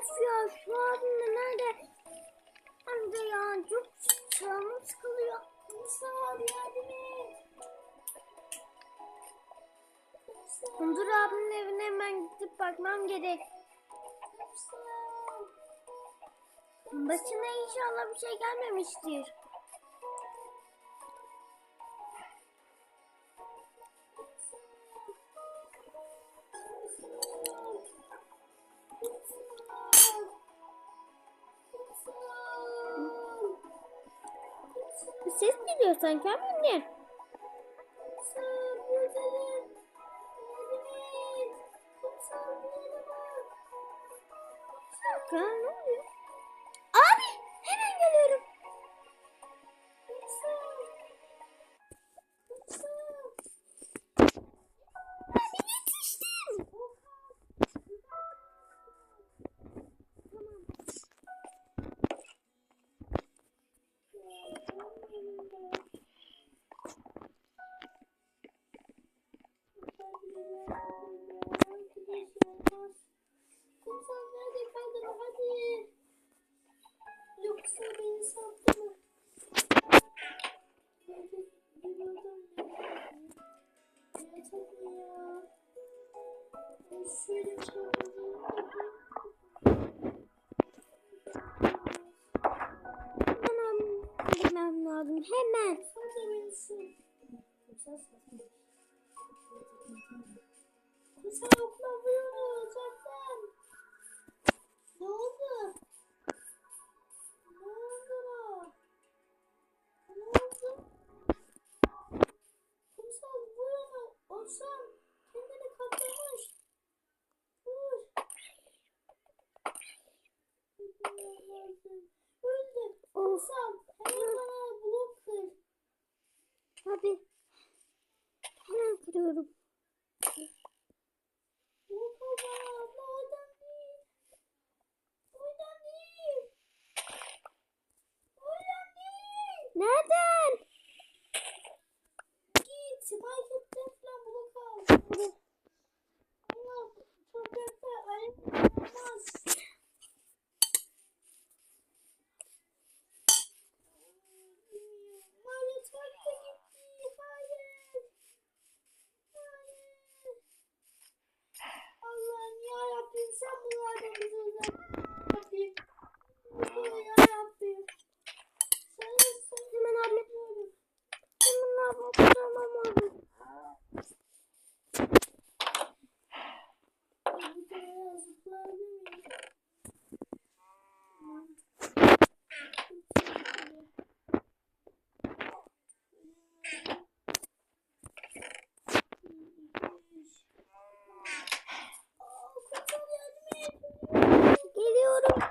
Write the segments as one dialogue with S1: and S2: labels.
S1: Of ya şu abim de nerede? De ya çok canım sıkılıyor. Kumsal yardım et. Dur abimin evine hemen gidip bakmam gerek. Başına inşallah bir şey gelmemiştir. Bir ses Ben Hemen kırıyorum. Blok kır bana. Abla oradan değil. Oradan değil. Oradan değil. Nereden? Git. Marketten falan blok al. Allah sokakta ayıp olmaz. Market da gitti. Hayır. Hayır. Allah'ım ya Rabbim sen bunlardan bizi uzak. Rabbim. Bizi ya Rabbim. Sen sen hemen abla. Hemen abla kurtarmam lazım. Bu tarafa zıplayabilir miyim? Geliyorum.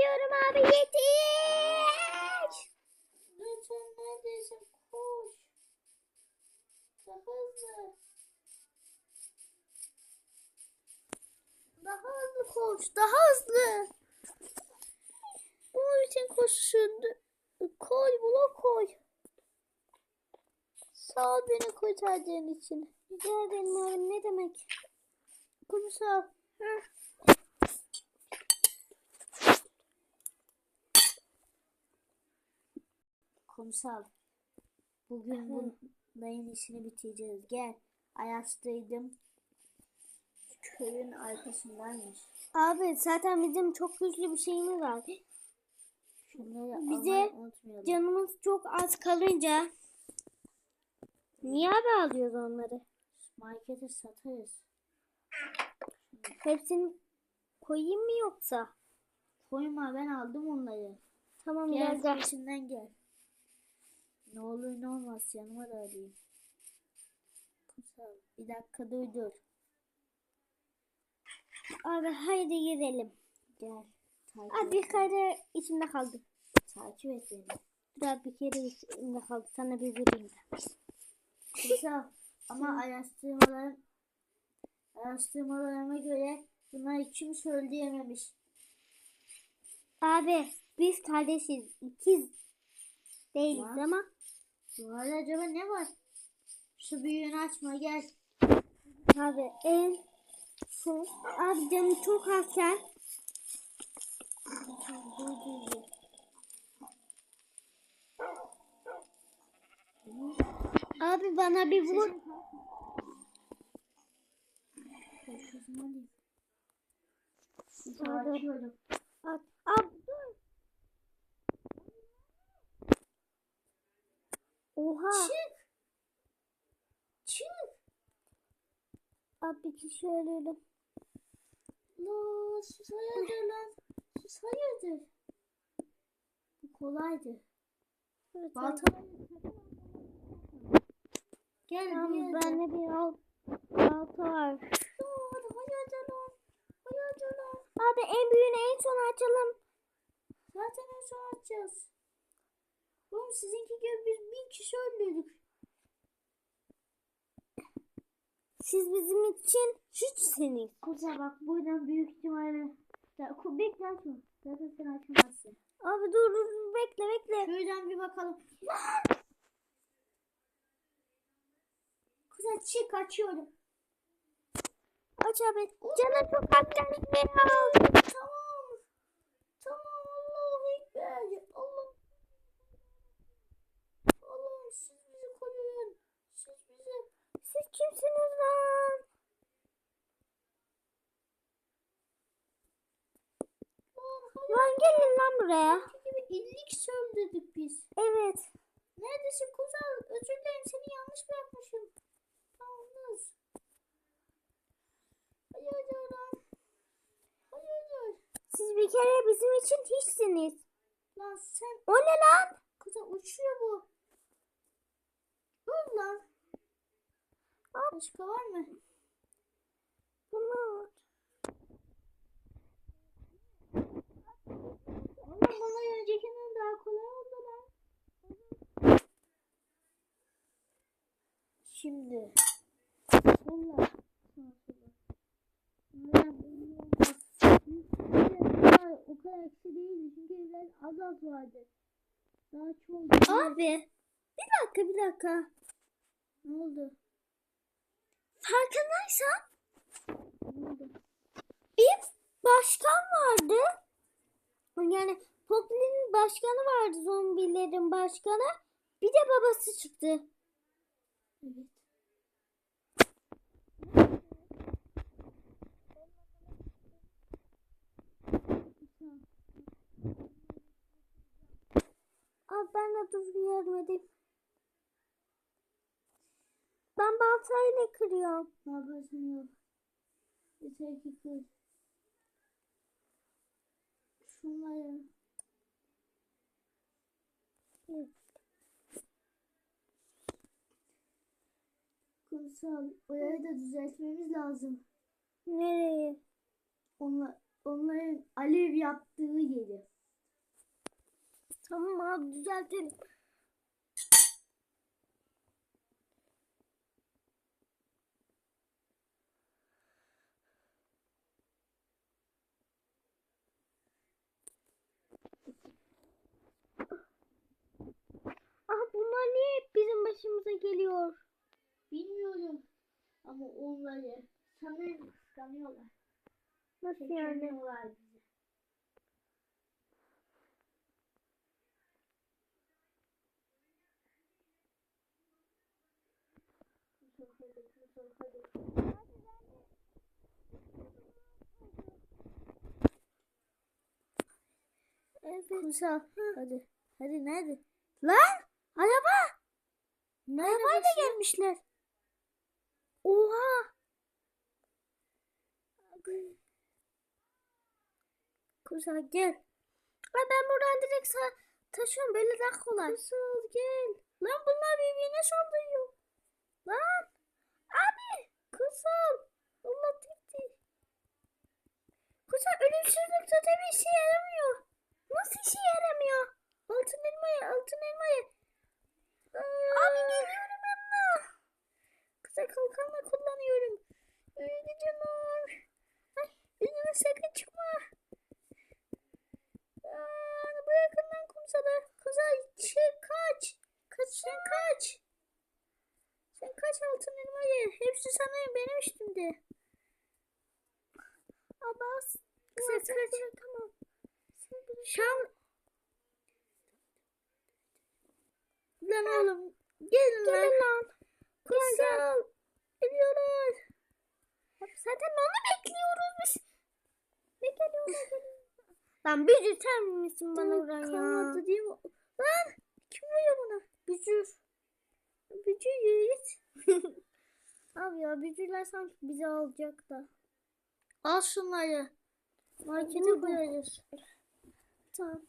S1: Geliyorum abi yetiş. Lütfen neredesin? Koş. Daha hızlı. Daha hızlı koş. Daha hızlı. Bunun için koşuşun. Koy blok koy. Sağ ol beni kurtardığın için. Rica ederim abi ne demek. Kumsal. Heh.
S2: Kumsal. Bugün bu dayın işini bitireceğiz. Gel. Ayaktaydım. Köyün arkasındaymış.
S1: Abi zaten bizim çok güçlü bir şeyimiz var.
S2: Şunları
S1: Bize. Canımız çok az kalınca niye abi alıyoruz onları?
S2: Markete satarız.
S1: Hepsini koyayım mı yoksa?
S2: Koyma ben aldım onları.
S1: Tamam
S2: Gel
S1: gel
S2: peşinden gel. Ne olur ne olmaz yanıma da alayım. Kumsal bir dakika dur dur.
S1: Abi haydi girelim.
S2: Gel. Takip
S1: bir
S2: et.
S1: kere içimde kaldı.
S2: Takip et beni.
S1: Abi bir kere içimde kaldı. Sana bir vereyim de.
S2: Kumsal ama araştırmalar araştırmalarıma göre bunlar kim söyleyememiş.
S1: Abi biz kardeşiz. ikiz değiliz
S2: Ama-
S1: arada acaba ne var? Şu büyüğünü açma gel.
S2: Abi en son. Abi canım çok hakem. Abi bana bir vur. Abi.
S1: Açıyorum.
S2: At. Abi dur. Oha.
S1: Çık. Çık.
S2: Abi kişi ölüyorum.
S1: La sus hayırdır lan. Sus hayırdır. Bu kolaydı.
S2: Evet,
S1: Balta. Gel
S2: Tamam,
S1: bir
S2: bende bir alt, balta var.
S1: Dur hayırdır lan. Hayırdır lan.
S2: Abi en büyüğünü en son açalım.
S1: Zaten en son açacağız. Oğlum sizinki gibi biz bin kişi öldürdük.
S2: Siz bizim için hiçsiniz.
S1: Kuza bak buradan büyük ihtimalle. Bekle açma. Zaten sen açamazsın.
S2: Abi dur dur bekle bekle.
S1: Şuradan bir bakalım. Kuza çık açıyorum.
S2: Aç abi. Canım çok hakikaten
S1: Tamam. Tamam Allahu Ekber. Allah. Allah'ım siz bizi koruyun. Siz bizi.
S2: Siz kimsiniz lan?
S1: Lan
S2: Lan gelin lan buraya.
S1: hayır gibi illik söndürdük biz.
S2: Evet.
S1: Neredesin Kuzal? Özür dilerim seni yanlış bırakmışım. Yalnız. Hayırdır lan? Hayırdır?
S2: Siz bir kere bizim için hiçsiniz.
S1: Lan sen
S2: O ne lan?
S1: Kuzal uçuyor bu. Dur lan. Başka var mı?
S2: Bunlar.
S1: Ama bana öncekinden daha kolay oldu lan. Şimdi. Solla. Kadar eksi değildi çünkü evler az az vardı. Daha çok.
S2: Abi. Bir dakika bir dakika.
S1: Ne oldu?
S2: Farkındaysan
S1: Ne oldu?
S2: bir başkan vardı. Yani Poklin'in başkanı vardı zombilerin başkanı. Bir de babası çıktı.
S1: Evet.
S2: Abi ben de düzgün görmedim. Ben baltayla kırıyorum.
S1: Ne yapıyorsun yok. Yeter ki kız. Şunları. Kumsal. Orayı da düzeltmemiz lazım.
S2: Nereye?
S1: Onlar, onların alev yaptığı yeri.
S2: Tamam abi düzeltelim. Ah bunlar niye hep bizim başımıza geliyor?
S1: Bilmiyorum. Ama onları sanırım kıskanıyorlar.
S2: Nasıl yani?
S1: Çekemiyorlar bizi. Kumsal hadi, kumsal hadi.
S2: Evet.
S1: Kumsal hadi. Hadi nerede?
S2: Lan araba.
S1: Nerede
S2: Arabayla gelmişler. Oha. Kusa gel. Ay ben buradan direkt taşıyorum böyle daha kolay. Kusa gel. Lan bunlar birbirine saldırıyor. Lan. Abi. Kusal. Allah gitti. Kusa ölümsüzlük totemi işe yaramıyor. Nasıl işe yaramıyor? Altın elmaya, altın elmaya. Abi geliyorum yanına. Kısa kalkanla kullanıyorum. Öyle canım. Ay, önüme sakın çıkma. Aa, bırakın lan kumsalı. Kızay çık kaç. Kaçın kaç.
S1: hepsi sana üstümde. Abbas. Ses kaç. Tamam. Şam. Lan oğlum. Gelin lan. Gelin lan. Kutsal. Geliyorlar. Zaten onu bekliyoruz biz. Ne geliyor. Lan bücür sen misin bana vuran ya? Kalmadı değil mi? Lan kim vuruyor bana? Bücür. Bücür yiğit. Abi ya bücürler sanki bizi alacak da. Al şunları. Markete koyarız. Tamam.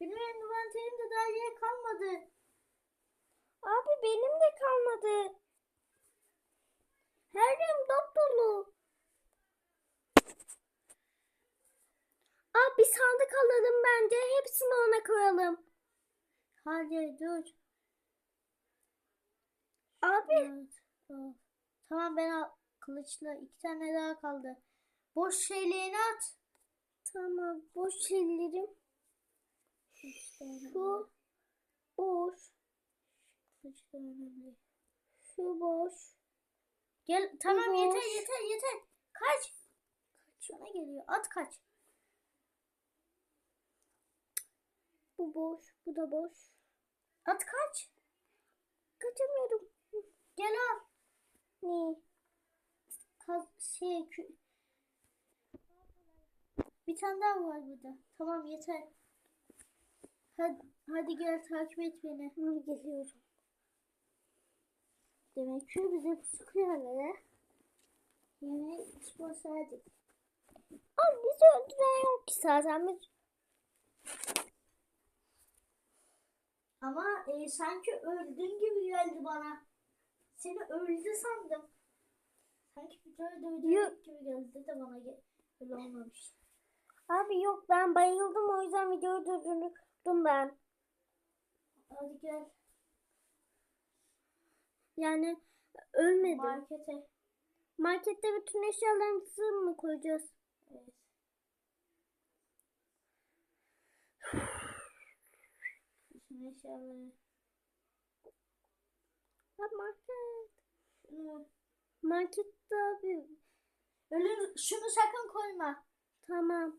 S1: Benim envanterimde daha yer kalmadı. Abi benim de kalmadı. Her yerim dop dolu. Abi bir sandık alalım bence. Hepsini ona koyalım. Hadi dur. Abi. Tamam ben al. Kılıçla iki tane daha kaldı. Boş şeylerini at. Tamam boş şeylerim. Şu boş. Kılıçla önemli. Şu boş. Gel tamam
S2: boş.
S1: yeter yeter yeter. Kaç. Kaç yana geliyor. At kaç. Bu boş. Bu da boş. At kaç. Kaçamıyorum. Gel al. Ne? Kaz şey bir tane daha var burada. Tamam yeter. Hadi, hadi gel takip et beni. Hadi geliyorum. Demek ki bize bu sıkıyorlar. Yani basardık. Abi bizi öldüren yok ki zaten biz. Ama e, sanki öldün gibi geldi bana. Seni öldü sandım. Sanki videoyu öldürdük gibi geldi de bana öyle olmamış. Abi yok ben bayıldım o yüzden videoyu durdurdum ben. Hadi gel. Yani ölmedim. Markete. Markette bütün eşyalarımızı mı koyacağız? Evet. Bütün eşyaları. Ha market. Şunu. Markette abi. Ölür, şunu sakın koyma. Tamam.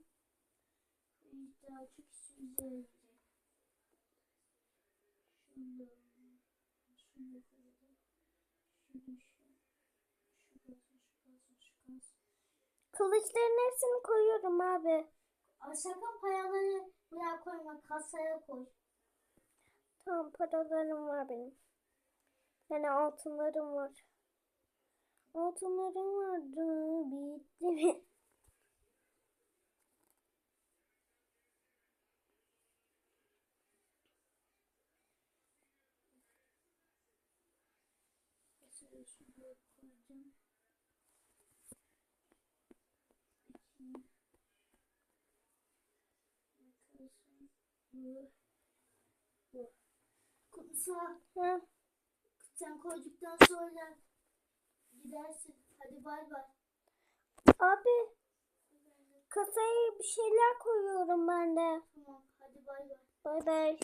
S1: Kılıçların hepsini koyuyorum abi. Sakın paraları buraya koyma, kasaya koy. Tamam, paralarım var benim. Yani altınlarım var. Altınlarım vardı, bitti mi? Kumsal. Sen koyduktan sonra gidersin. Hadi bay bay. Abi kasaya bir şeyler koyuyorum ben de. Tamam hadi bay bay. Bay bay.